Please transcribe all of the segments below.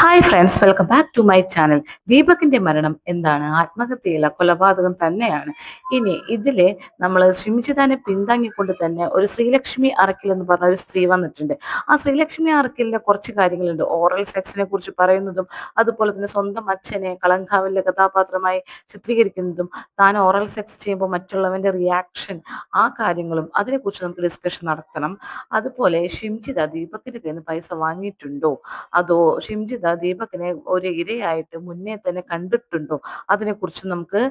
Hi friends welcome back to my channel ദീപകിന്റെ മരണം എന്താണ്? ആത്മഹത്യയില്ല കൊലപാതകം തന്നെയാണ്. ഇനി ഇതിൽ നമ്മൾ ശ്രീമിച്ചിതാനെ പിന്താങ്ങിക്കൊണ്ട് തന്നെ ഒരു ശ്രീലക്ഷ്മി അറക്കിൽ എന്ന് പറഞ്ഞ ഒരു സ്ത്രീ വന്നിട്ടുണ്ട്. ആ ശ്രീലക്ഷ്മി അറക്കിലിന്റെ കുറച്ച് കാര്യങ്ങളുണ്ട്. ഓറൽ സെക്സിനെ കുറിച്ച് പറയുന്നതും അതുപോലെ തന്നെ സ്വന്തം അച്ഛനെ കളങ്കാവിലെ കഥാപാത്രമായി ചിത്രീകരിക്കുന്നതും താൻ ഓറൽ സെക്സ് ചെയ്യുമ്പോൾ മറ്റുള്ളവന്റെ റിയാക്ഷൻ ആ കാര്യങ്ങളും അതിനെക്കുറിച്ച് നമുക്ക് ഡിസ്കഷൻ നടത്തണം. അതുപോലെ ഷിംജിത ദീപകിന്റെ കയ്യിൽ നിന്ന് പൈസ വാങ്ങിയിട്ടുണ്ടോ? അതോ ഷിംജിത ദീപകിനെ ഒരു ഇരയായിട്ട് മുന്നേ തന്നെ കണ്ടിട്ടുണ്ടോ? അതിനെക്കുറിച്ച് നമുക്ക്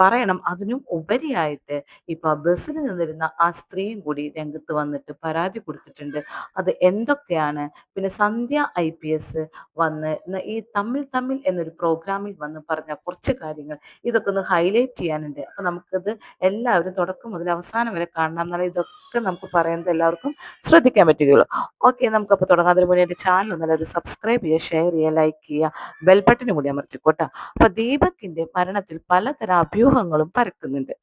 പറയണം. അതിനും ഉപരിയായിട്ട് ഇപ്പൊ ബസ്സിൽ നിന്നിരുന്ന ആ സ്ത്രീയും കൂടി രംഗത്ത് വന്നിട്ട് പരാതി കൊടുത്തിട്ടുണ്ട്. അത് എന്തൊക്കെയാണ്? പിന്നെ സന്ധ്യ ഐ പി എസ് വന്ന് ഈ തമ്മിൽ തമ്മിൽ എന്നൊരു പ്രോഗ്രാമിൽ വന്ന് പറഞ്ഞ കുറച്ച് കാര്യങ്ങൾ ഇതൊക്കെ ഒന്ന് ഹൈലൈറ്റ് ചെയ്യാനുണ്ട്. അപ്പൊ നമുക്കത് എല്ലാവരും തുടക്കം മുതൽ അവസാനം വരെ കാണണം എന്നാൽ ഇതൊക്കെ നമുക്ക് പറയുന്നത് എല്ലാവർക്കും ശ്രദ്ധിക്കാൻ പറ്റുകയുള്ളൂ. ഓക്കെ നമുക്കപ്പോൾ തുടങ്ങാം. അതിന് മുന്നേ എന്റെ ചാനൽ ഒന്നല്ല ഒരു സബ്സ്ക്രൈബ് ചെയ്യുക ഷെയർ ചെയ്യുക ലൈക്ക് ചെയ്യുക ബെൽബട്ടനും കൂടി അമർത്തിക്കോട്ടെ. അപ്പൊ ദീപക്കിന്റെ മരണത്തിൽ പലതരം അഭ്യൂഹങ്ങളും പരക്കുന്നുണ്ട്.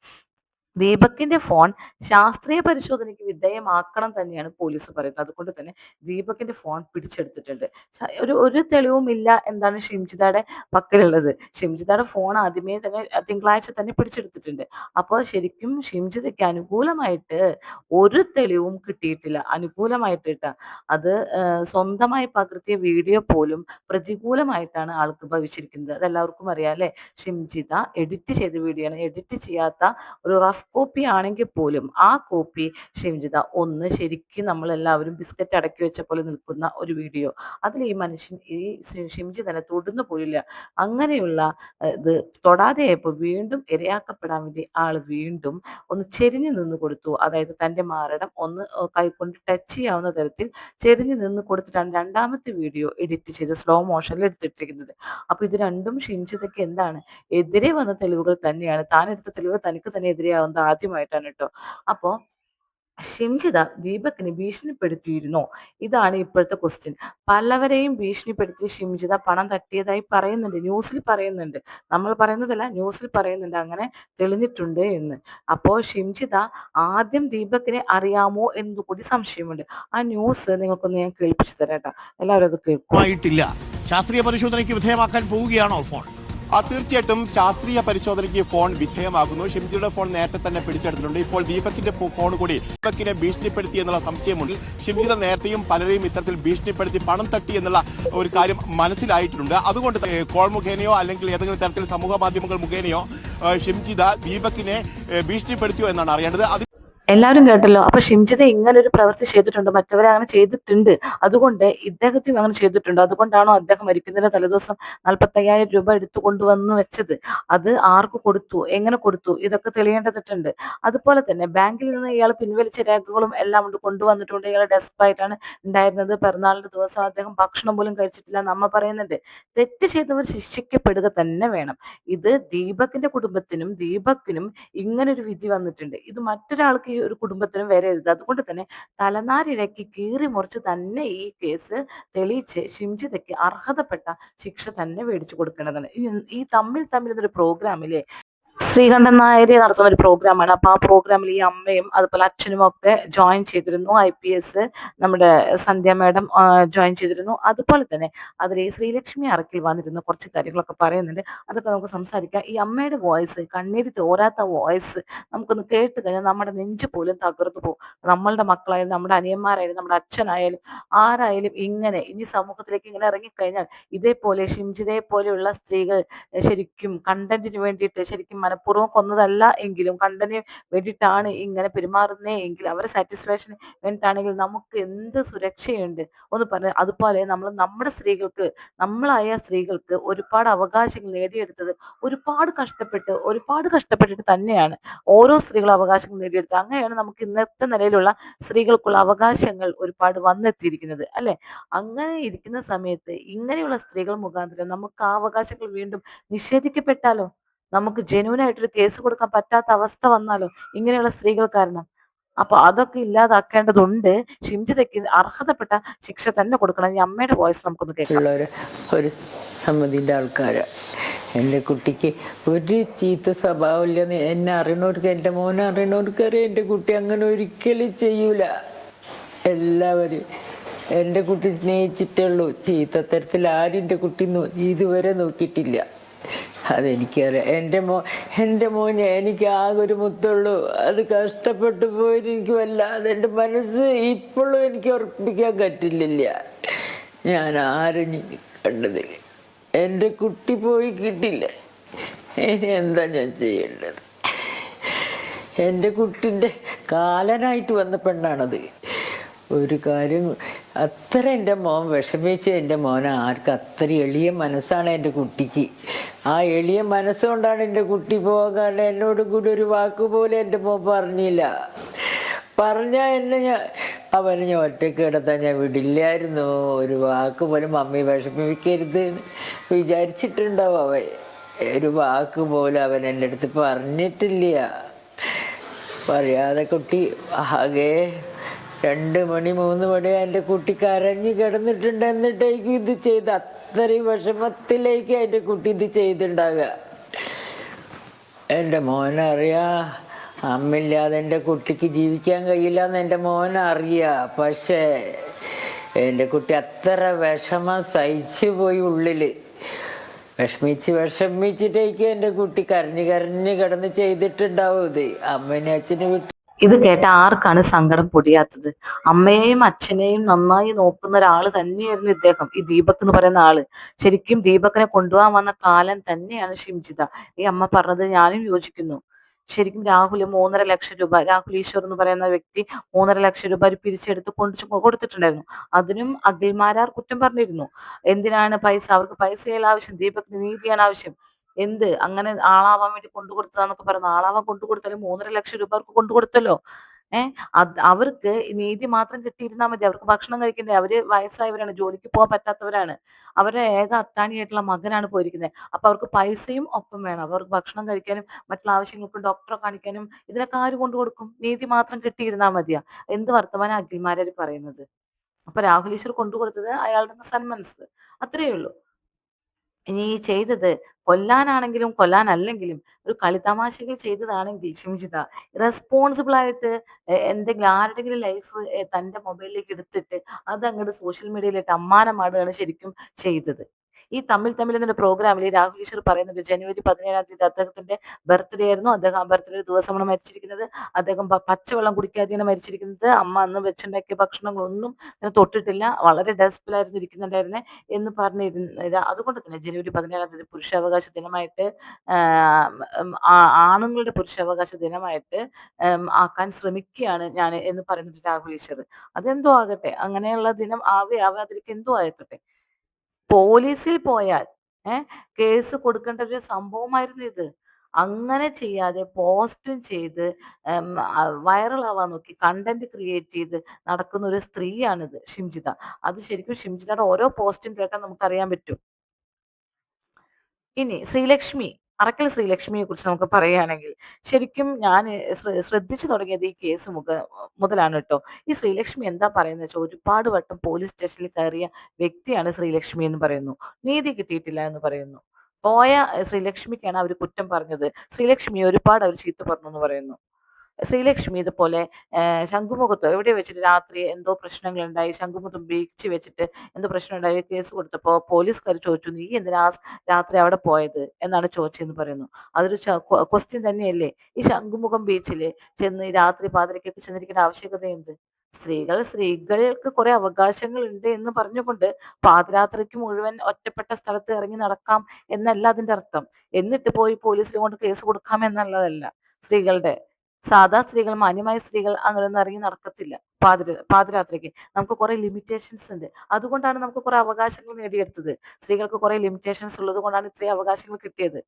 ദീപകിന്റെ ഫോൺ ശാസ്ത്രീയ പരിശോധനയ്ക്ക് വിധേയമാക്കണം തന്നെയാണ് പോലീസ് പറയുന്നത്. അതുകൊണ്ട് തന്നെ ദീപക്കിന്റെ ഫോൺ പിടിച്ചെടുത്തിട്ടുണ്ട്. ഒരു ഒരു തെളിവും ഇല്ല എന്താണ് ഷിംജിതയുടെ പക്കലുള്ളത്. ഷിംജിതയുടെ ഫോൺ ആദ്യമേ തന്നെ തിങ്കളാഴ്ച തന്നെ പിടിച്ചെടുത്തിട്ടുണ്ട്. അപ്പോൾ ശരിക്കും ഷിംജിതയ്ക്ക് അനുകൂലമായിട്ട് ഒരു തെളിവും കിട്ടിയിട്ടില്ല. അനുകൂലമായിട്ട് കേട്ടാ അത് സ്വന്തമായി പകർത്തിയ വീഡിയോ പോലും പ്രതികൂലമായിട്ടാണ് ആൾക്ക് ഭവിച്ചിരിക്കുന്നത്. അതെല്ലാവർക്കും അറിയാം അല്ലെ? ഷിംജിത എഡിറ്റ് ചെയ്ത വീഡിയോ ആണ് എഡിറ്റ് ചെയ്യാത്ത ഒരു റഫ് കോപ്പി ആണെങ്കിൽ പോലും ആ കോപ്പി ഷിംജിത ഒന്ന് ശരിക്കും നമ്മൾ എല്ലാവരും ബിസ്ക്കറ്റ് അടക്കി വെച്ച പോലെ നിൽക്കുന്ന ഒരു വീഡിയോ അതിൽ ഈ മനുഷ്യൻ ഈ ഷി- ഷിംജിതനെ തൊടുന്നു പോയില്ല അങ്ങനെയുള്ള ഇത് തൊടാതെയായപ്പോൾ വീണ്ടും ഇരയാക്കപ്പെടാൻ വേണ്ടി ആൾ വീണ്ടും ഒന്ന് ചെരിഞ്ഞു നിന്ന് കൊടുത്തു. അതായത് തന്റെ മാരടം ഒന്ന് കൈകൊണ്ട് ടച്ച് ചെയ്യാവുന്ന തരത്തിൽ ചെരിഞ്ഞു നിന്ന് കൊടുത്തിട്ടാണ് രണ്ടാമത്തെ വീഡിയോ എഡിറ്റ് ചെയ്ത് സ്ലോ മോഷനിൽ എടുത്തിട്ടിരിക്കുന്നത്. അപ്പൊ ഇത് രണ്ടും ഷിംജിതയ്ക്ക് എന്താണ്? എതിരെ വന്ന തെളിവുകൾ തന്നെയാണ്. താൻ എടുത്ത തെളിവ് തനിക്ക് തന്നെ എതിരെയാവുന്നത് ആദ്യമായിട്ടാണ് കേട്ടോ അപ്പോ ഷിംജിത ദീപക്കിനെ ഭീഷണിപ്പെടുത്തിയിരുന്നോ? ഇതാണ് ഇപ്പോഴത്തെ ക്വസ്റ്റ്യൻ പലവരെയും ഭീഷണിപ്പെടുത്തി ഷിംജിത പണം തട്ടിയതായി പറയുന്നുണ്ട് ന്യൂസിൽ പറയുന്നുണ്ട്. നമ്മൾ പറയുന്നതല്ല ന്യൂസിൽ പറയുന്നുണ്ട്. അങ്ങനെ തെളിഞ്ഞിട്ടുണ്ട് എന്ന്. അപ്പോൾ ഷിംജിത ആദ്യം ദീപക്കിനെ അറിയാമോ എന്ന് കൂടി സംശയമുണ്ട്. ആ ന്യൂസ് നിങ്ങൾക്കൊന്ന് ഞാൻ കേൾപ്പിച്ചു തരാം എല്ലാവരും അത് കേൾക്കും. ശാസ്ത്രീയ പരിശോധനയ്ക്ക് വിധേയമാക്കാൻ പോവുകയാണോ ഫോൺ? ആ തീർച്ചയായിട്ടും ശാസ്ത്രീയ പരിശോധനയ്ക്ക് ഫോൺ വിധേയമാകുന്നു. ഷിംജിയുടെ ഫോൺ നേരത്തെ തന്നെ പിടിച്ചെടുത്തിട്ടുണ്ട്. ഇപ്പോൾ ദീപക്കിന്റെ ഫോൺ കൂടി ദീപക്കിനെ ഭീഷണിപ്പെടുത്തി എന്നുള്ള സംശയമുണ്ട് ഷിംജിത നേരത്തെയും പലരെയും ഇത്തരത്തിൽ ഭീഷണിപ്പെടുത്തി പണം തട്ടി എന്നുള്ള ഒരു കാര്യം മനസ്സിലായിട്ടുണ്ട്. അതുകൊണ്ട് കോൾ മുഖേനയോ അല്ലെങ്കിൽ ഏതെങ്കിലും തരത്തിൽ സമൂഹ മാധ്യമങ്ങൾ മുഖേനയോ ഷിംജിത ദീപക്കിനെ ഭീഷണിപ്പെടുത്തിയോ എന്നാണ് അറിയേണ്ടത്. എല്ലാവരും കേട്ടല്ലോ. അപ്പൊ ഷിംജിത ഇങ്ങനെ ഒരു പ്രവൃത്തി ചെയ്തിട്ടുണ്ട്. മറ്റവരെ അങ്ങനെ ചെയ്തിട്ടുണ്ട്. അതുകൊണ്ട് ഇദ്ദേഹത്തിനും അങ്ങനെ ചെയ്തിട്ടുണ്ട്. അതുകൊണ്ടാണോ അദ്ദേഹം മരിക്കുന്നതിന്റെ തലേദിവസം നാൽപ്പത്തയ്യായിരം രൂപ എടുത്തു കൊണ്ടുവന്ന് വെച്ചത്? അത് ആർക്ക് കൊടുത്തു? എങ്ങനെ കൊടുത്തു? ഇതൊക്കെ തെളിയേണ്ടതിട്ടുണ്ട്. അതുപോലെ തന്നെ ബാങ്കിൽ നിന്ന് ഇയാൾ പിൻവലിച്ച രേഖകളും എല്ലാം ഉണ്ട്. കൊണ്ടുവന്നിട്ടുണ്ട്. ഇയാൾ ഡെസ്പായിട്ടാണ് ഉണ്ടായിരുന്നത്. പിറന്നാളിന്റെ ദിവസം അദ്ദേഹം ഭക്ഷണം പോലും കഴിച്ചിട്ടില്ല നമ്മ പറയുന്നുണ്ട്. തെറ്റ് ചെയ്തവർ ശിക്ഷിക്കപ്പെടുക തന്നെ വേണം. ഇത് ദീപകിന്റെ കുടുംബത്തിനും ദീപക്കിനും ഇങ്ങനൊരു വിധി വന്നിട്ടുണ്ട്. ഇത് മറ്റൊരാൾക്ക് ഈ ഒരു കുടുംബത്തിനും വരരുത്. അതുകൊണ്ട് തന്നെ തലനാരിഴക്കി കീറി മുറിച്ച് തന്നെ ഈ കേസ് തെളിയിച്ച് ഷിംജിതയ്ക്ക് അർഹതപ്പെട്ട ശിക്ഷ തന്നെ മേടിച്ചു കൊടുക്കേണ്ടതാണ്. ഈ- തമ്മിൽ തമ്മിൽ എന്നൊരു പ്രോഗ്രാമിലെ ശ്രീകണ്ഠൻ നായർ നടത്തുന്ന ഒരു പ്രോഗ്രാമാണ്. അപ്പൊ ആ പ്രോഗ്രാമിൽ ഈ അമ്മയും അതുപോലെ അച്ഛനും ഒക്കെ ജോയിൻ ചെയ്തിരുന്നു ഐ പി എസ് നമ്മുടെ സന്ധ്യ മാഡം ജോയിൻ ചെയ്തിരുന്നു. അതുപോലെ തന്നെ അതിൽ ശ്രീലക്ഷ്മി അറക്കിൽ വന്നിരുന്ന. കുറച്ച് കാര്യങ്ങളൊക്കെ പറയുന്നുണ്ട്. അതൊക്കെ നമുക്ക് സംസാരിക്കാം. ഈ അമ്മയുടെ വോയിസ് കണ്ണീരി തോരാത്ത വോയിസ് നമുക്കൊന്ന് കേട്ട് കഴിഞ്ഞാൽ നമ്മുടെ നെഞ്ച് പോലും തകർന്നു പോകും. നമ്മളുടെ മക്കളായാലും നമ്മുടെ അനിയന്മാരായാലും നമ്മുടെ അച്ഛനായാലും ആരായാലും ഇങ്ങനെ ഇനി സമൂഹത്തിലേക്ക് ഇങ്ങനെ ഇറങ്ങിക്കഴിഞ്ഞാൽ ഇതേപോലെ ഷിംജിതയെ പോലെയുള്ള സ്ത്രീകൾ ശരിക്കും കണ്ടന്റിന് വേണ്ടിയിട്ട് ശരിക്കും മനഃപൂർവം കൊന്നതല്ല എങ്കിലും കണ്ടന് വേണ്ടിയിട്ടാണ് ഇങ്ങനെ പെരുമാറുന്നേ എങ്കിൽ അവരെ സാറ്റിസ്ഫാക്ഷൻ വേണ്ടിയിട്ടാണെങ്കിൽ നമുക്ക് എന്ത് സുരക്ഷയുണ്ട്? ഒന്ന് പറഞ്ഞ അതുപോലെ നമ്മൾ നമ്മുടെ സ്ത്രീകൾക്ക് നമ്മളായ സ്ത്രീകൾക്ക് ഒരുപാട് അവകാശങ്ങൾ നേടിയെടുത്തത് ഒരുപാട് കഷ്ടപ്പെട്ട് ഒരുപാട് കഷ്ടപ്പെട്ടിട്ട് തന്നെയാണ്. ഓരോ സ്ത്രീകളും അവകാശങ്ങൾ നേടിയെടുത്തത്. അങ്ങനെയാണ് നമുക്ക് ഇന്നത്തെ നിലയിലുള്ള സ്ത്രീകൾക്കുള്ള അവകാശങ്ങൾ ഒരുപാട് വന്നെത്തിയിരിക്കുന്നത് അല്ലെ? അങ്ങനെ ഇരിക്കുന്ന സമയത്ത് ഇങ്ങനെയുള്ള സ്ത്രീകൾ മുഖാന്തരം നമുക്ക് ആ അവകാശങ്ങൾ വീണ്ടും നിഷേധിക്കപ്പെട്ടാലോ? നമുക്ക് ജെന്യൂൻ ആയിട്ടൊരു കേസ് കൊടുക്കാൻ പറ്റാത്ത അവസ്ഥ വന്നാലോ? ഇങ്ങനെയുള്ള സ്ത്രീകൾ കാരണം. അപ്പൊ അതൊക്കെ ഇല്ലാതാക്കേണ്ടതുണ്ട്. ഷിംജിതയ്ക്ക് അർഹതപ്പെട്ട ശിക്ഷ തന്നെ കൊടുക്കണം. ഈ അമ്മയുടെ വോയിസ് നമുക്കൊന്ന് കേൾക്കാം. ഒരു സമിതിന്റെ ആൾക്കാരാണ് എന്റെ കുട്ടിക്ക് ഒരു ചീത്ത സ്വഭാവമില്ല. എന്നെ അറിയണവർക്ക് എന്റെ മോനെ അറിയണവർക്ക് അറിയാം. എന്റെ കുട്ടി അങ്ങനെ ഒരിക്കലും ചെയ്യൂല. എല്ലാവരും എന്റെ കുട്ടി സ്നേഹിച്ചിട്ടുള്ളൂ ചീത്തത്തരത്തിൽ ആരും എന്റെ കുട്ടി ഇതുവരെ നോക്കിയിട്ടില്ല. അതെനിക്കറിയാം. എന്റെ മോ എന്റെ മോനെ എനിക്ക് ആകെ ഒരു മുത്തുള്ളൂ. അത് കഷ്ടപ്പെട്ടു പോയിട്ട് എനിക്ക് വല്ലാതെ എന്റെ മനസ്സ് ഇപ്പോഴും എനിക്ക് ഉറപ്പിക്കാൻ പറ്റില്ല ഞാൻ ആരും കണ്ടത് എന്റെ കുട്ടി പോയി കിട്ടില്ല. ഇനി എന്താ ഞാൻ ചെയ്യേണ്ടത്? എന്റെ കുട്ടിന്റെ കാലനായിട്ട് വന്ന പെണ്ണാണത്. ഒരു കാര്യം അത്ര എന്റെ മോൻ വിഷമിച്ച് എന്റെ മോൻ ആർക്ക് അത്ര എളിയ മനസ്സാണ് എന്റെ കുട്ടിക്ക്. ആ എളിയ മനസ്സുകൊണ്ടാണ് എന്റെ കുട്ടി പോകാണ്ട് എന്നോട് കൂടി ഒരു വാക്ക് പോലും എന്റെ മോൻ പറഞ്ഞില്ല. പറഞ്ഞാൽ എന്നെ ഞാൻ അവനെ ഞാൻ ഒറ്റയ്ക്ക് കിടത്താൻ ഞാൻ വിടില്ലായിരുന്നു. ഒരു വാക്ക് പോലും മമ്മി വിഷമിക്കരുത് വിചാരിച്ചിട്ടുണ്ടാവും അവൻ. ഒരു വാക്ക് പോലും അവൻ എന്റെ അടുത്ത് പറഞ്ഞിട്ടില്ല. പറയാതെ കുട്ടി ആകെ രണ്ട് മണി മൂന്ന് മണി എന്റെ കുട്ടി കരഞ്ഞു കിടന്നിട്ടുണ്ട് എന്നിട്ടേക്കും ഇത് ചെയ്ത് അത്രയും വിഷമത്തിലേക്ക് എന്റെ കുട്ടി ഇത് ചെയ്തിട്ടുണ്ടാകുക എന്റെ മോനറിയാ അമ്മില്ലാതെ എന്റെ കുട്ടിക്ക് ജീവിക്കാൻ കഴിയില്ല എന്ന് എന്റെ മോനറിയാ പക്ഷേ എന്റെ കുട്ടി അത്ര വിഷമം സഹിച്ചു പോയി ഉള്ളിൽ വിഷമിച്ച് വിഷമിച്ചിട്ടേക്ക് എന്റെ കുട്ടി കരഞ്ഞു കരഞ്ഞു കിടന്ന് ചെയ്തിട്ടുണ്ടാവും ഇത്. അമ്മേനെ അച്ഛനെ വിട്ട് ഇത് കേട്ട ആർക്കാണ് സങ്കടം പൊടിയാത്തത്? അമ്മയെയും അച്ഛനെയും നന്നായി നോക്കുന്ന ഒരാൾ തന്നെയായിരുന്നു ഇദ്ദേഹം ഈ ദീപക് എന്ന് പറയുന്ന ആൾ. ശരിക്കും ദീപക്കിനെ കൊണ്ടുപോകാൻ വന്ന കാലം തന്നെയാണ് ഷിംജിത. ഈ അമ്മ പറഞ്ഞത് ഞാനും യോജിക്കുന്നു. ശരിക്കും രാഹുൽ മൂന്നര ലക്ഷം രൂപ രാഹുൽ ഈശ്വർ എന്ന് പറയുന്ന വ്യക്തി മൂന്നര ലക്ഷം രൂപ പിരിച്ചെടുത്ത് കൊണ്ടു കൊടുത്തിട്ടുണ്ടായിരുന്നു. അതിനും അഖിൽമാരാർ കുറ്റം പറഞ്ഞിരുന്നു. എന്തിനാണ് പൈസ? അവർക്ക് പൈസ ആവശ്യം ദീപക്കിന് നീതിയാണ് ആവശ്യം. എന്ത്? അങ്ങനെ ആളാവാൻ വേണ്ടി കൊണ്ടു കൊടുത്തതാന്നൊക്കെ പറഞ്ഞു ആളാവാൻ കൊണ്ടു കൊടുത്താലും മൂന്നര ലക്ഷം രൂപ അവർക്ക് കൊണ്ടു കൊടുത്തല്ലോ. ഏഹ് അവർക്ക് നീതി മാത്രം കിട്ടിയിരുന്നാൽ മതി. അവർക്ക് ഭക്ഷണം കഴിക്കണ്ടേ? അവർ വയസ്സായവരാണ് ജോലിക്ക് പോകാൻ പറ്റാത്തവരാണ്. അവരുടെ ഏക അത്താണിയായിട്ടുള്ള മകനാണ് പോയിരിക്കുന്നത് അപ്പൊ അവർക്ക് പൈസയും ഒപ്പം വേണം. അവർക്ക് ഭക്ഷണം കഴിക്കാനും മറ്റുള്ള ആവശ്യങ്ങൾക്കും ഡോക്ടറെ കാണിക്കാനും ഇതിനൊക്കെ ആര് കൊണ്ടു കൊടുക്കും? നീതി മാത്രം കിട്ടിയിരുന്നാൽ മതിയാ. എന്ത് വർത്തമാന അഖിൽമാരാര് പറയുന്നത്? അപ്പൊ രാഹുൽ ഈശ്വർ കൊണ്ടു കൊടുത്തത് അയാളുടെ സന്മനസ് അത്രയേ ഉള്ളൂ. ഈ ചെയ്തത് കൊല്ലാനാണെങ്കിലും കൊല്ലാനല്ലെങ്കിലും ഒരു കളിതമാശകൾ ചെയ്തതാണെങ്കിൽ ഷിംജിത റെസ്പോൺസിബിൾ ആയിട്ട് എന്തെങ്കിലും ആരുടെങ്കിലും ലൈഫ് തന്റെ മൊബൈലിലേക്ക് എടുത്തിട്ട് അത് അങ്ങോട്ട് സോഷ്യൽ മീഡിയയിലിട്ട് അമ്മാനമാടുകയാണ് ശരിക്കും ചെയ്തത്. ഈ തമ്മിൽ തമ്മിൽ എന്നൊരു പ്രോഗ്രാമിൽ രാഹുൽ ഈശ്വർ പറയുന്നുണ്ട് ജനുവരി പതിനേഴാം തീയതി അദ്ദേഹത്തിന്റെ ബർത്ത്ഡേ ആയിരുന്നു. അദ്ദേഹം ആ ബർത്ത്ഡേ ദിവസമാണ് മരിച്ചിരിക്കുന്നത്. അദ്ദേഹം പച്ചവെള്ളം കുടിക്കാതെയാണ് മരിച്ചിരിക്കുന്നത്. അമ്മ അന്ന് വെച്ചുണ്ടാക്കിയ ഭക്ഷണങ്ങളൊന്നും തൊട്ടിട്ടില്ല. വളരെ ഡെസ്പിലായിരുന്നു ഇരിക്കുന്നുണ്ടായിരുന്നെ എന്ന് പറഞ്ഞിരുന്ന അതുകൊണ്ട് തന്നെ ജനുവരി പതിനേഴാം തീയതി പുരുഷാവകാശ ദിനമായിട്ട് ആണുങ്ങളുടെ പുരുഷാവകാശ ദിനമായിട്ട് ആക്കാൻ ശ്രമിക്കുകയാണ് ഞാൻ എന്ന് പറയുന്നത് രാഹുൽ ഈശ്വർ. അതെന്തോ ആകട്ടെ അങ്ങനെയുള്ള ദിനം ആവേ ആവാതിരിക്കുക എന്തോ ആയിക്കോട്ടെ. പോലീസിൽ പോയാൽ ഏഹ് കേസ് കൊടുക്കേണ്ട ഒരു സംഭവമായിരുന്നു ഇത്. അങ്ങനെ ചെയ്യാതെ പോസ്റ്റും ചെയ്ത് വൈറലാവാൻ നോക്കി കണ്ടന്റ് ക്രിയേറ്റ് ചെയ്ത് നടക്കുന്ന ഒരു സ്ത്രീയാണിത് ഷിംജിത. അത് ശരിക്കും ഷിംജിതയുടെ ഓരോ പോസ്റ്റും കേട്ടാൽ നമുക്കറിയാൻ പറ്റും. ഇനി ശ്രീലക്ഷ്മി. അറക്കൽ ശ്രീലക്ഷ്മിയെ കുറിച്ച് നമുക്ക് പറയുകയാണെങ്കിൽ ശരിക്കും ഞാൻ ശ്രദ്ധിച്ചു തുടങ്ങിയത് ഈ കേസ് മുഖ മുതലാണ് കേട്ടോ. ഈ ശ്രീലക്ഷ്മി എന്താ പറയുന്നത് വെച്ചാൽ ഒരുപാട് വട്ടം പോലീസ് സ്റ്റേഷനിൽ കയറിയ വ്യക്തിയാണ് ശ്രീലക്ഷ്മി എന്ന് പറയുന്നു. നീതി കിട്ടിയിട്ടില്ല എന്ന് പറയുന്നു. പോയ ശ്രീലക്ഷ്മിക്കാണ് അവർ കുറ്റം പറഞ്ഞത്. ശ്രീലക്ഷ്മി ഒരുപാട് അവർ ചീത്ത പറഞ്ഞു എന്ന് പറയുന്നു. ശ്രീലക്ഷ്മി ഇതുപോലെ ശംഖുമുഖത്ത് എവിടെ വെച്ചിട്ട് രാത്രി എന്തോ പ്രശ്നങ്ങളുണ്ടായി ശംഖുമുഖം ബീച്ച് വെച്ചിട്ട് എന്തോ പ്രശ്നം ഉണ്ടായി കേസ് കൊടുത്തപ്പോ പോലീസുകാർ ചോദിച്ചു നീ എന്തിനാ രാത്രി അവിടെ പോയത്? എന്നാണ് ചോദിച്ചതെന്ന് പറയുന്നു. അതൊരു ക്വസ്റ്റ്യൻ തന്നെയല്ലേ? ഈ ശംഖുമുഖം ബീച്ചിൽ ചെന്ന് രാത്രി പാതിരക്കൊക്കെ ചെന്നിരിക്കേണ്ട ആവശ്യകത എന്ത്? സ്ത്രീകൾ സ്ത്രീകൾക്ക് കുറെ അവകാശങ്ങൾ ഉണ്ട് എന്ന് പറഞ്ഞുകൊണ്ട് പാതിരാത്രിക്ക് മുഴുവൻ ഒറ്റപ്പെട്ട സ്ഥലത്ത് ഇറങ്ങി നടക്കാം എന്നല്ല അതിന്റെ അർത്ഥം. എന്നിട്ട് പോയി പോലീസിനെ കൊണ്ട് കേസ് കൊടുക്കാം എന്നുള്ളതല്ല സ്ത്രീകളുടെ സാധാ സ്ത്രീകൾ മാന്യമായ സ്ത്രീകൾ അങ്ങനെ ഒന്നും ഇറങ്ങി നടക്കത്തില്ല. പാതിര പാതിരാത്രിക്ക്. നമുക്ക് കുറെ ലിമിറ്റേഷൻസ് ഉണ്ട്. അതുകൊണ്ടാണ് നമുക്ക് കുറെ അവകാശങ്ങൾ നേടിയെടുത്തത്. സ്ത്രീകൾക്ക് കുറെ ലിമിറ്റേഷൻസ് ഉള്ളത് കൊണ്ടാണ് ഇത്രയും അവകാശങ്ങൾ കിട്ടിയത്.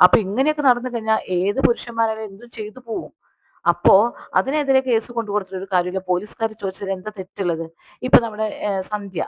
അപ്പൊ ഇങ്ങനെയൊക്കെ നടന്നു കഴിഞ്ഞാൽ ഏത് പുരുഷന്മാരായാലും എന്തും ചെയ്തു പോവും. അപ്പോ അതിനെതിരെ കേസ് കൊണ്ടു കൊടുത്തിട്ട് കാര്യമില്ല. പോലീസുകാർ ചോദിച്ചത് എന്താ തെറ്റുള്ളത്? ഇപ്പൊ നമ്മുടെ Sandhya.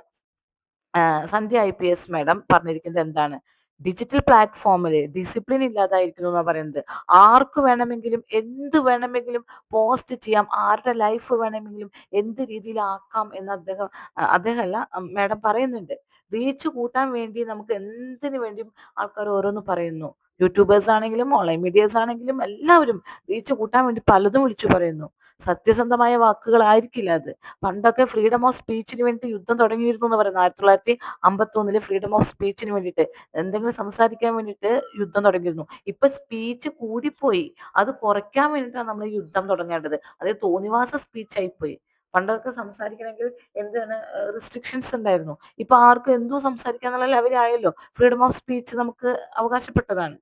Sandhya I P S madam പറഞ്ഞിരിക്കുന്നത് എന്താണ്? ഡിജിറ്റൽ പ്ലാറ്റ്ഫോമിൽ ഡിസിപ്ലിൻ ഇല്ലാതായിരിക്കുന്നു എന്നാ പറയുന്നത്. ആർക്ക് വേണമെങ്കിലും എന്ത് വേണമെങ്കിലും പോസ്റ്റ് ചെയ്യാം ആരുടെ ലൈഫ് വേണമെങ്കിലും എന്ത് രീതിയിലാക്കാം എന്ന് അദ്ദേഹം അദ്ദേഹമല്ല മാഡം പറയുന്നുണ്ട്. റീച്ച് കൂട്ടാൻ വേണ്ടി നമുക്ക് എന്തിനു വേണ്ടിയും ആൾക്കാർ ഓരോന്ന് പറയുന്നു. യൂട്യൂബേഴ്സ് ആണെങ്കിലും ഓൺലൈൻ മീഡിയസ് ആണെങ്കിലും എല്ലാവരും റീച്ച് കൂട്ടാൻ വേണ്ടി പലതും വിളിച്ചു പറയുന്നു. സത്യസന്ധമായ വാക്കുകളായിരിക്കില്ല അത്. പണ്ടൊക്കെ ഫ്രീഡം ഓഫ് സ്പീച്ചിന് വേണ്ടി യുദ്ധം തുടങ്ങിയിരുന്നു എന്ന് പറയുന്നത്. ആയിരത്തി തൊള്ളായിരത്തി അമ്പത്തി ഒന്നിൽ ഫ്രീഡം ഓഫ് സ്പീച്ചിന് വേണ്ടിയിട്ട് എന്തെങ്കിലും സംസാരിക്കാൻ വേണ്ടിയിട്ട് യുദ്ധം തുടങ്ങിയിരുന്നു. ഇപ്പൊ സ്പീച്ച് കൂടിപ്പോയി. അത് കുറയ്ക്കാൻ വേണ്ടിയിട്ടാണ് നമ്മൾ യുദ്ധം തുടങ്ങേണ്ടത്. അത് തോന്നിവാസ സ്പീച്ച് പോയി പണ്ടൊക്കെ സംസാരിക്കണമെങ്കിൽ എന്താണ് റെസ്ട്രിക്ഷൻസ് ഉണ്ടായിരുന്നു. ഇപ്പൊ ആർക്കും എന്തും സംസാരിക്കാന്നുള്ള ലെവലായല്ലോ ഫ്രീഡം ഓഫ് സ്പീച്ച് നമുക്ക് അവകാശപ്പെട്ടതാണ്.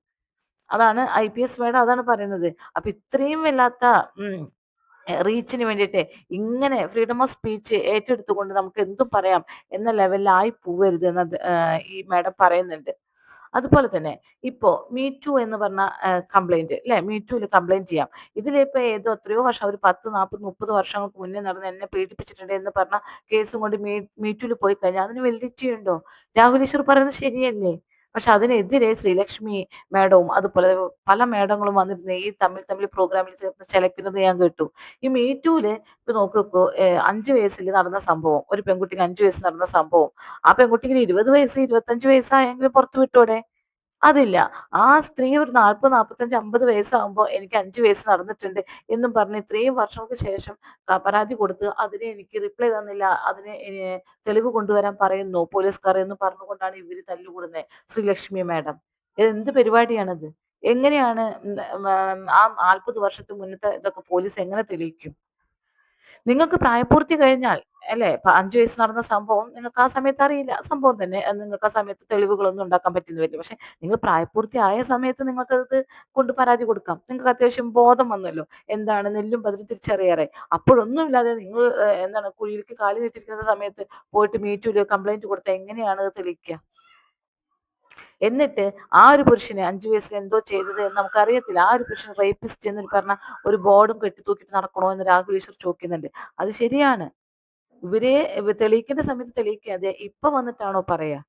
അതാണ് ഐ പി എസ് മേഡം അതാണ് പറയുന്നത്. അപ്പൊ ഇത്രയും വല്ലാത്ത റീച്ചിന് വേണ്ടിയിട്ട് ഇങ്ങനെ ഫ്രീഡം ഓഫ് സ്പീച്ച് ഏറ്റെടുത്തുകൊണ്ട് നമുക്ക് എന്തും പറയാം എന്ന ലെവലിലായി പോവരുത് എന്ന് ഈ മാഡം പറയുന്നുണ്ട്. അതുപോലെ തന്നെ ഇപ്പോ മീ ടു എന്ന് പറഞ്ഞ കംപ്ലൈന്റ് അല്ലെ മീ ടുവിൽ കംപ്ലൈന്റ് ചെയ്യാം. ഇതിലിപ്പോ ഏതോ എത്രയോ വർഷം ഒരു പത്ത് നാൽപ്പത് മുപ്പത് വർഷങ്ങൾക്ക് മുന്നേ നടന്ന് എന്നെ പീഡിപ്പിച്ചിട്ടുണ്ട് എന്ന് പറഞ്ഞ കേസും കൊണ്ട് മീ മീ ടുവിൽ പോയി കഴിഞ്ഞാൽ അതിന് വെല്ലിറ്റിയുണ്ടോ രാഹുൽ ഈശ്വർ പറയുന്നത് ശരിയല്ലേ? പക്ഷെ അതിനെതിരെ ശ്രീലക്ഷ്മി മേഡവും അതുപോലെ പല മേഡങ്ങളും വന്നിരുന്ന. ഈ തമ്മിൽ തമ്മിൽ പ്രോഗ്രാമിൽ ചേർന്ന് ചെലക്കുന്നത് ഞാൻ കേട്ടു. ഈ മീറ്റൂൽ ഇപ്പൊ നോക്കിക്കോ അഞ്ചു വയസ്സിൽ നടന്ന സംഭവം ഒരു പെൺകുട്ടിക്ക് അഞ്ചു വയസ്സ് നടന്ന സംഭവം. ആ പെൺകുട്ടിക്ക് ഇരുപത് വയസ്സ് ഇരുപത്തഞ്ച് വയസ്സായെങ്കിലും പുറത്തു വിട്ടോടെ അതില്ല. ആ സ്ത്രീ ഒരു നാൽപ്പത് നാൽപ്പത്തഞ്ച് അമ്പത് വയസ്സാകുമ്പോൾ എനിക്ക് അഞ്ച് വയസ്സ് നടന്നിട്ടുണ്ട് എന്നും പറഞ്ഞ് ഇത്രയും വർഷങ്ങൾക്ക് ശേഷം പരാതി കൊടുത്ത് അതിനെ എനിക്ക് റിപ്ലൈ തന്നില്ല. അതിനെ തെളിവ് കൊണ്ടുവരാൻ പറയുന്നു. പോലീസുകാർ എന്ന് പറഞ്ഞുകൊണ്ടാണ് ഇവർ തല്ലുകൂടുന്നത് ശ്രീലക്ഷ്മി മാഡം. എന്ത് പരിപാടിയാണത്? എങ്ങനെയാണ് ആ നാൽപ്പത് വർഷത്തിന് മുന്നത്തെ ഇതൊക്കെ പോലീസ് എങ്ങനെ തെളിയിക്കും? നിങ്ങൾക്ക് പ്രായപൂർത്തി കഴിഞ്ഞാൽ അല്ലെ? അഞ്ചു വയസ്സ് നടന്ന സംഭവം നിങ്ങൾക്ക് ആ സമയത്ത് അറിയില്ല. സംഭവം തന്നെ നിങ്ങൾക്ക് ആ സമയത്ത് തെളിവുകളൊന്നും ഉണ്ടാക്കാൻ പറ്റുന്ന വരില്ല പക്ഷെ നിങ്ങൾ പ്രായപൂർത്തി ആയ സമയത്ത് നിങ്ങൾക്ക് അത് കൊണ്ട് പരാതി കൊടുക്കാം. നിങ്ങൾക്ക് അത്യാവശ്യം ബോധം വന്നല്ലോ. എന്താണ് നെല്ലും പതിരും തിരിച്ചറിയാറേ അപ്പോഴൊന്നുമില്ലാതെ നിങ്ങൾ എന്താണ് കുഴിയിലേക്ക് കാലി നീട്ടിരിക്കുന്ന സമയത്ത് പോയിട്ട് മീറ്റൂൽ കംപ്ലൈന്റ് കൊടുത്താൽ എങ്ങനെയാണ് അത് തെളിയിക്കുക? എന്നിട്ട് ആ ഒരു പുരുഷനെ അഞ്ചു വയസ്സിൽ എന്തോ ചെയ്തത് എന്ന് നമുക്കറിയത്തില്ല. ആ ഒരു പുരുഷൻ റേപ്പിസ്റ്റ് എന്ന് പറഞ്ഞ ഒരു ബോർഡും കെട്ടി തൂക്കിട്ട് നടക്കണോ എന്ന് രാഹുൽ ഈശ്വർ ചോദിക്കുന്നുണ്ട്. അത് ശരിയാണ്. ഇവരെ ഇവ തെളിയിക്കേണ്ട സമയത്ത് തെളിയിക്കാതെ ഇപ്പൊ വന്നിട്ടാണോ പറയാ?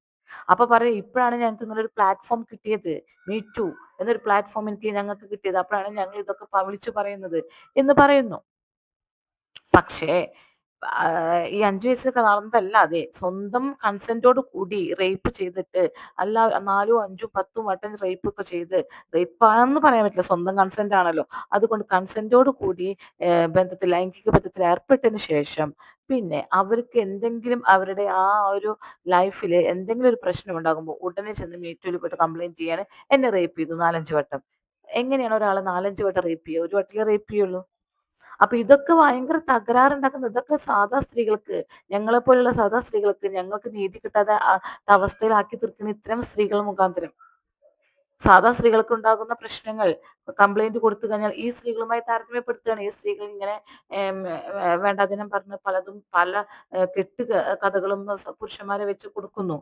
അപ്പൊ പറയാ ഇപ്പോഴാണ് ഞങ്ങൾക്ക് ഇങ്ങനെ ഒരു പ്ലാറ്റ്ഫോം കിട്ടിയത്. മീ ടു എന്നൊരു പ്ലാറ്റ്ഫോം എനിക്ക് ഞങ്ങൾക്ക് കിട്ടിയത്. അപ്പോഴാണ് ഞങ്ങൾ ഇതൊക്കെ വിളിച്ചു പറയുന്നത് എന്ന് പറയുന്നു. പക്ഷേ ഈ അഞ്ചു വയസ്സൊക്കെ നടന്നതല്ലാതെ സ്വന്തം കൺസെന്റോട് കൂടി റേപ്പ് ചെയ്തിട്ട് അല്ല നാലും അഞ്ചും പത്തും വട്ടം റേപ്പ് ഒക്കെ ചെയ്ത് റേപ്പ് ആണെന്ന് പറയാൻ പറ്റില്ല. സ്വന്തം കൺസെന്റ് ആണല്ലോ. അതുകൊണ്ട് കൺസെന്റോട് കൂടി ബന്ധത്തിൽ ലൈംഗിക ബന്ധത്തിൽ ഏർപ്പെട്ടതിന് ശേഷം പിന്നെ അവർക്ക് എന്തെങ്കിലും അവരുടെ ആ ഒരു ലൈഫിൽ എന്തെങ്കിലും ഒരു പ്രശ്നം ഉണ്ടാകുമ്പോൾ ഉടനെ ചെന്ന് മീറ്റൂൽ പോയിട്ട് കംപ്ലൈന്റ് ചെയ്യാൻ എന്നെ റേപ്പ് ചെയ്തു നാലഞ്ച് വട്ടം. എങ്ങനെയാണ് ഒരാളെ നാലഞ്ച് വട്ടം റേപ്പ് ചെയ്യുക? ഒരു വട്ടിലേ റേപ്പ് ചെയ്യുള്ളൂ? അപ്പൊ ഇതൊക്കെ ഭയങ്കര തകരാറുണ്ടാക്കുന്ന. ഇതൊക്കെ സാധാ സ്ത്രീകൾക്ക് ഞങ്ങളെ പോലുള്ള സാധാ സ്ത്രീകൾക്ക് ഞങ്ങൾക്ക് നീതി കിട്ടാതെ അവസ്ഥയിലാക്കി തീർക്കുന്ന ഇത്തരം സ്ത്രീകൾ മുഖാന്തരം. സാധാ സ്ത്രീകൾക്ക് ഉണ്ടാകുന്ന പ്രശ്നങ്ങൾ കംപ്ലൈന്റ് കൊടുത്തു കഴിഞ്ഞാൽ ഈ സ്ത്രീകളുമായി താരതമ്യപ്പെടുത്തുകയാണ്. ഈ സ്ത്രീകൾ ഇങ്ങനെ വേണ്ടാതിനം പറഞ്ഞ് പലതും പല കെട്ട് കഥകളും പുരുഷന്മാരെ വെച്ച് കൊടുക്കുന്നു.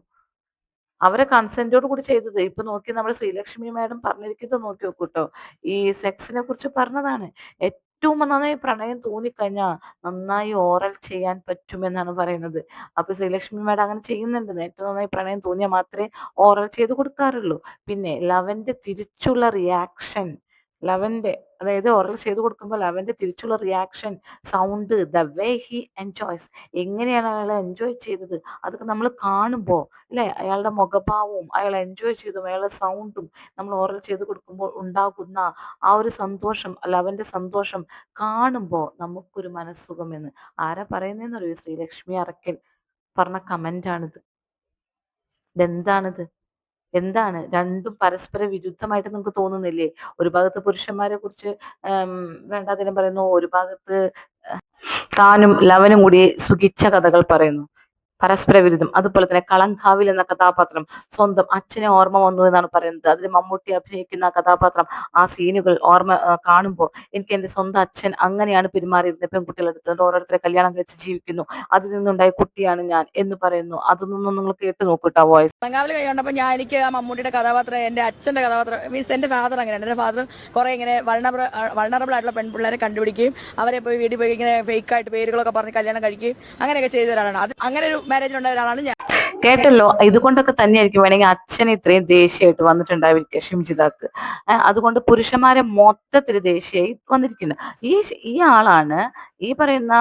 അവരെ കൺസെന്റോട് കൂടി ചെയ്തത്. ഇപ്പൊ നോക്കി നമ്മുടെ ശ്രീലക്ഷ്മി മാഡം പറഞ്ഞിരിക്കുന്നത് നോക്കി നോക്കൂട്ടോ ഈ സെക്സിനെ കുറിച്ച് പറഞ്ഞതാണ്. ഏറ്റവും നന്നായി പ്രണയം തോന്നിക്കഴിഞ്ഞാൽ നന്നായി ഓറൽ ചെയ്യാൻ പറ്റുമെന്നാണ് പറയുന്നത്. അപ്പൊ ശ്രീലക്ഷ്മി മാഡം അങ്ങനെ ചെയ്യുന്നുണ്ട്. ഏറ്റവും നന്നായി പ്രണയം തോന്നിയാൽ മാത്രമേ ഓറൽ ചെയ്ത് കൊടുക്കാറുള്ളൂ. പിന്നെ ലവന്റെ തിരിച്ചുള്ള റിയാക്ഷൻ ലവന്റെ അതായത് ഓറൽ ചെയ്ത് കൊടുക്കുമ്പോൾ ലവന്റെ തിരിച്ചുള്ള reaction sound the way he enjoys എങ്ങനെയാണ് അയാൾ എൻജോയ് ചെയ്തത്? അതൊക്കെ നമ്മൾ കാണുമ്പോൾ അല്ലേ? അയാളുടെ മുഖഭാവവും അയാൾ എൻജോയ് ചെയ്തും അയാളുടെ സൗണ്ടും നമ്മൾ ഓറൽ ചെയ്ത് കൊടുക്കുമ്പോൾ ഉണ്ടാകുന്ന ആ ഒരു സന്തോഷം ലവന്റെ സന്തോഷം കാണുമ്പോൾ നമുക്കൊരു മനസ്സുഖം എന്ന് ആരാ പറയുന്നതെന്നറിയോ ശ്രീലക്ഷ്മി അറക്കൽ പറഞ്ഞ കമന്റ് ആണിത്. ഇതെന്താണിത്? എന്താണ്? രണ്ടും പരസ്പര വിരുദ്ധമായിട്ട് നിങ്ങൾക്ക് തോന്നുന്നില്ലേ? ഒരു ഭാഗത്ത് പുരുഷന്മാരെ കുറിച്ച് വേണ്ടാതിനും പറയുന്നു ഒരു ഭാഗത്ത് താനും ലവനും കൂടി സുഖിച്ച കഥകൾ പറയുന്നു. പരസ്പര വിരുദ്ധം അതുപോലെ തന്നെ കളങ്കാവിൽ എന്ന കഥാപാത്രം സ്വന്തം അച്ഛനെ ഓർമ്മ വന്നു എന്നാണ് പറയുന്നത്. അതിൽ മമ്മൂട്ടി അഭിനയിക്കുന്ന കഥാപാത്രം ആ സീനുകൾ ഓർമ്മ കാണുമ്പോൾ എനിക്ക് എന്റെ സ്വന്തം അച്ഛൻ അങ്ങനെയാണ് പെരുമാറിയിരുന്നത്. പെൺകുട്ടികളെ എടുത്തുകൊണ്ട് ഓരോരുത്തരെ കല്യാണം കഴിച്ച് ജീവിക്കുന്നു. അതിൽ നിന്നുണ്ടായ കുട്ടിയാണ് ഞാൻ എന്ന് പറയുന്നു. അതൊന്നും നിങ്ങൾ കേട്ട് നോക്കൂട്ടോ വോയിസ്. കളങ്കാവിൽ കൈ കണ്ടപ്പോൾ ഞാൻ എനിക്ക് ആ മമ്മൂട്ടിയുടെ കഥാപാത്രം എന്റെ അച്ഛന്റെ കഥാപാത്രം മീൻസ് എന്റെ ഫാദർ അങ്ങനെയാണ്. എന്റെ ഫാദർ കുറെ ഇങ്ങനെ വൾണബിൾ വൾണറബിൾ ആയിട്ടുള്ള പെൺപിള്ളേരെ കണ്ടുപിടിക്കുകയും അവരെ പോയി വീട്ടിൽ പോയി ഇങ്ങനെ ഫേക്ക് ആയിട്ട് പേരുകളൊക്കെ പറഞ്ഞ് കല്യാണം കഴിക്കുകയും അങ്ങനെയൊക്കെ ചെയ്ത ഒരാളാണ് അത് അങ്ങനെ ഒരു മാരേജിലുണ്ടായ ഞാൻ. കേട്ടല്ലോ ഇതുകൊണ്ടൊക്കെ തന്നെയായിരിക്കും വേണമെങ്കിൽ അച്ഛൻ ഇത്രയും ദേഷ്യമായിട്ട് വന്നിട്ടുണ്ടായിരിക്കുക ഷിംജിതാക്ക്. അതുകൊണ്ട് പുരുഷന്മാരെ മൊത്തത്തിൽ ദേഷ്യമായി വന്നിരിക്കുന്നത് ഈ ഈ ആളാണ് ഈ പറയുന്ന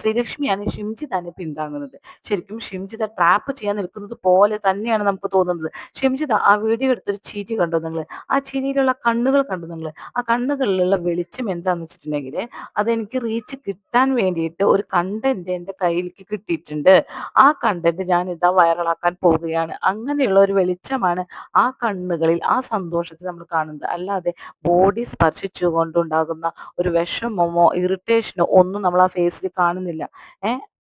ശ്രീലക്ഷ്മിയാണ് ഷിംജിതാനെ പിന്താങ്ങുന്നത്. ശരിക്കും ഷിംജിത ട്രാപ്പ് ചെയ്യാൻ നിൽക്കുന്നത് പോലെ തന്നെയാണ് നമുക്ക് തോന്നുന്നത്. ഷിംജിത ആ വീഡിയോ എടുത്തൊരു ചിരി കണ്ടോ നിങ്ങൾ? ആ ചിരിയിലുള്ള കണ്ണുകൾ കണ്ടു നിങ്ങൾ? ആ കണ്ണുകളിലുള്ള വെളിച്ചം എന്താന്ന് വെച്ചിട്ടുണ്ടെങ്കിൽ അതെനിക്ക് റീച്ച് കിട്ടാൻ വേണ്ടിയിട്ട് ഒരു കണ്ടന്റ് എന്റെ കയ്യിലേക്ക് കിട്ടിയിട്ടുണ്ട്. ആ കണ്ടന്റ് ഞാൻ ഇതാ വൈറലാക്കാൻ പോവുകയാണ്. അങ്ങനെയുള്ള ഒരു വെളിച്ചമാണ് ആ കണ്ണുകളിൽ ആ സന്തോഷത്തിൽ നമ്മൾ കാണുന്നത്. അല്ലാതെ ബോഡി സ്പർശിച്ചുകൊണ്ടുണ്ടാകുന്ന ഒരു വിഷമമോ ഇറിറ്റേഷനോ ഒന്നും നമ്മൾ ആ ഫേസിൽ കാണുന്നില്ല. ഏഹ്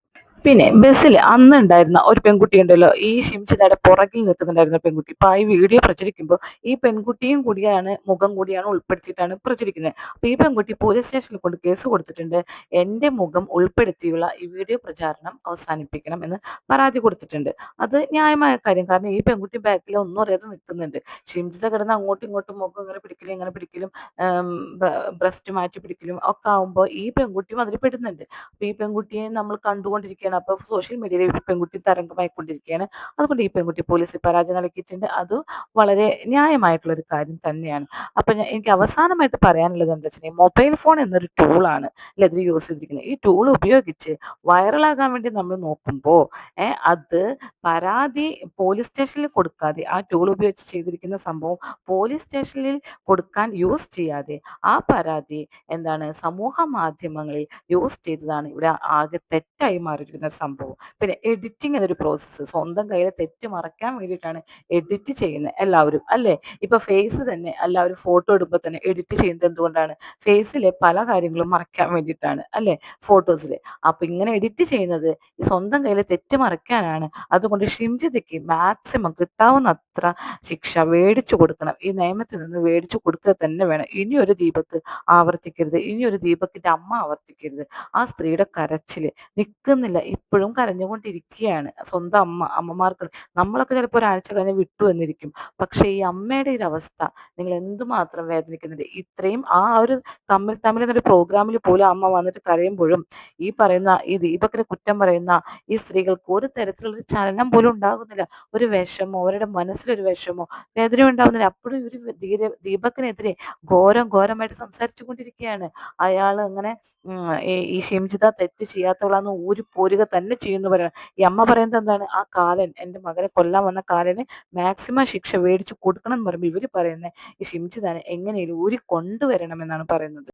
പിന്നെ ബസ്സിൽ അന്ന് ഉണ്ടായിരുന്ന ഒരു പെൺകുട്ടി ഉണ്ടല്ലോ ഈ ഷിംചിതയുടെ പുറകിൽ നിൽക്കുന്നുണ്ടായിരുന്ന പെൺകുട്ടി. ഇപ്പൊ ഈ വീഡിയോ പ്രചരിക്കുമ്പോൾ ഈ പെൺകുട്ടിയും കൂടിയാണ് മുഖം കൂടിയാണ് ഉൾപ്പെടുത്തിയിട്ടാണ് പ്രചരിക്കുന്നത്. അപ്പൊ ഈ പെൺകുട്ടി പോലീസ് സ്റ്റേഷനിൽ കൊണ്ട് കേസ് കൊടുത്തിട്ടുണ്ട്. എന്റെ മുഖം ഉൾപ്പെടുത്തിയുള്ള ഈ വീഡിയോ പ്രചാരണം അവസാനിപ്പിക്കണം എന്ന് പരാതി കൊടുത്തിട്ടുണ്ട്. അത് ന്യായമായ കാര്യം. കാരണം ഈ പെൺകുട്ടി ബാക്കിൽ ഒന്നും അറിയാതെ നിൽക്കുന്നുണ്ട്. ഷിംജിത കിടന്ന് അങ്ങോട്ടും ഇങ്ങോട്ടും മുഖം ഇങ്ങനെ പിടിക്കലും ഇങ്ങനെ പിടിക്കലും ബ്രസ്റ്റ് മാറ്റി പിടിക്കലും ഒക്കെ ആകുമ്പോൾ ഈ പെൺകുട്ടിയും അതിൽ പെടുന്നുണ്ട്. അപ്പൊ ഈ പെൺകുട്ടിയെ നമ്മൾ കണ്ടുകൊണ്ടിരിക്കുകയാണ് അപ്പൊ സോഷ്യൽ മീഡിയയിൽ ഈ പെൺകുട്ടി തരംഗമായിക്കൊണ്ടിരിക്കുകയാണ് അതുകൊണ്ട് ഈ പെൺകുട്ടി പോലീസിൽ പരാതി നൽകിയിട്ടുണ്ട്. അത് വളരെ ന്യായമായിട്ടുള്ള ഒരു കാര്യം തന്നെയാണ്. അപ്പൊ എനിക്ക് അവസാനമായിട്ട് പറയാനുള്ളത് എന്താ വെച്ചാൽ മൊബൈൽ ഫോൺ എന്നൊരു ടൂളാണ് അല്ലെ ഇതിൽ യൂസ് ചെയ്തിരിക്കുന്നത്. ഈ ടൂൾ ഉപയോഗിച്ച് വൈറലാകാൻ വേണ്ടി നമ്മൾ നോക്കുമ്പോൾ അത് പരാതി പോലീസ് സ്റ്റേഷനിൽ കൊടുക്കാതെ ആ ടൂൾ ഉപയോഗിച്ച് ചെയ്തിരിക്കുന്ന സംഭവം പോലീസ് സ്റ്റേഷനിൽ കൊടുക്കാൻ യൂസ് ചെയ്യാതെ ആ പരാതി എന്താണ് സമൂഹ മാധ്യമങ്ങളിൽ യൂസ് ചെയ്തതാണ്. ഇവിടെ ആകെ തെറ്റായി മാറിയിരിക്കുന്ന സംഭവം. പിന്നെ എഡിറ്റിംഗ് എന്നൊരു പ്രോസസ്സ് സ്വന്തം കയ്യിലെ തെറ്റ് മറയ്ക്കാൻ വേണ്ടിയിട്ടാണ് എഡിറ്റ് ചെയ്യുന്നത് എല്ലാവരും അല്ലേ? ഇപ്പൊ ഫേസ് തന്നെ എല്ലാവരും ഫോട്ടോ എടുക്കുമ്പോൾ തന്നെ എഡിറ്റ് ചെയ്യുന്നത് എന്തുകൊണ്ടാണ്? ഫേസിലെ പല കാര്യങ്ങളും മറയ്ക്കാൻ വേണ്ടിയിട്ടാണ് അല്ലേ? ഫോട്ടോസിൽ അപ്പൊ ഇങ്ങനെ എഡിറ്റ് ചെയ്യുന്നത് ഈ സ്വന്തം കയ്യിലെ തെറ്റ് മറയ്ക്കാനാണ്. അതുകൊണ്ട് ഷിംജിതയ്ക്ക് മാക്സിമം കിട്ടാവുന്ന അത്ര ശിക്ഷ മേടിച്ചു കൊടുക്കണം. ഈ നിയമത്തിൽ നിന്ന് മേടിച്ചു കൊടുക്കുക തന്നെ വേണം. ഇനിയൊരു ദീപക്ക് ആവർത്തിക്കരുത്. ഇനിയൊരു ദീപക്കിന്റെ അമ്മ ആവർത്തിക്കരുത്. ആ സ്ത്രീയുടെ കരച്ചിൽ നിൽക്കുന്നില്ല ഇപ്പോഴും കരഞ്ഞുകൊണ്ടിരിക്കുകയാണ്. സ്വന്തം അമ്മ അമ്മമാർക്ക് നമ്മളൊക്കെ ചിലപ്പോൾ ഒരാഴ്ച കഴിഞ്ഞ് വിട്ടു എന്നിരിക്കും. പക്ഷെ ഈ അമ്മയുടെ ഒരു അവസ്ഥ നിങ്ങൾ എന്തുമാത്രം വേദനിക്കുന്നുണ്ട്? ഇത്രയും ആ ഒരു തമ്മിൽ തമ്മിൽ എന്നൊരു പ്രോഗ്രാമിൽ പോലും അമ്മ വന്നിട്ട് കരയുമ്പോഴും ഈ പറയുന്ന ഈ ദീപക്കിനെ കുറ്റം പറയുന്ന ഈ സ്ത്രീകൾക്ക് ഒരു തരത്തിലുള്ള ചലനം പോലും ഉണ്ടാകുന്നില്ല. ഒരു വിഷമോ അവരുടെ മനസ്സിലൊരു വിഷമോ വേദന ഉണ്ടാകുന്നില്ല. അപ്പോഴും ഒരു ധീര ദീപക്കിനെതിരെ ഘോരം ഘോരമായിട്ട് സംസാരിച്ചു കൊണ്ടിരിക്കുകയാണ് അയാൾ അങ്ങനെ ഈ- ഷിംജിത തെറ്റ് ചെയ്യാത്തവളാന്ന് ഊരി പോരുക തന്നെ ചെയ്യുന്നു പറയണം ഈ അമ്മ പറയുന്നത് എന്താണ്? ആ കാലൻ എന്റെ മകനെ കൊല്ലാൻ വന്ന കാലന് മാക്സിമം ശിക്ഷ മേടിച്ചു കൊടുക്കണം എന്ന് പറയുമ്പോൾ ഇവർ പറയുന്നത് ഈ ഷിംജിതാനെ എങ്ങനെയും ഊരി കൊണ്ടുവരണം എന്നാണ് പറയുന്നത്.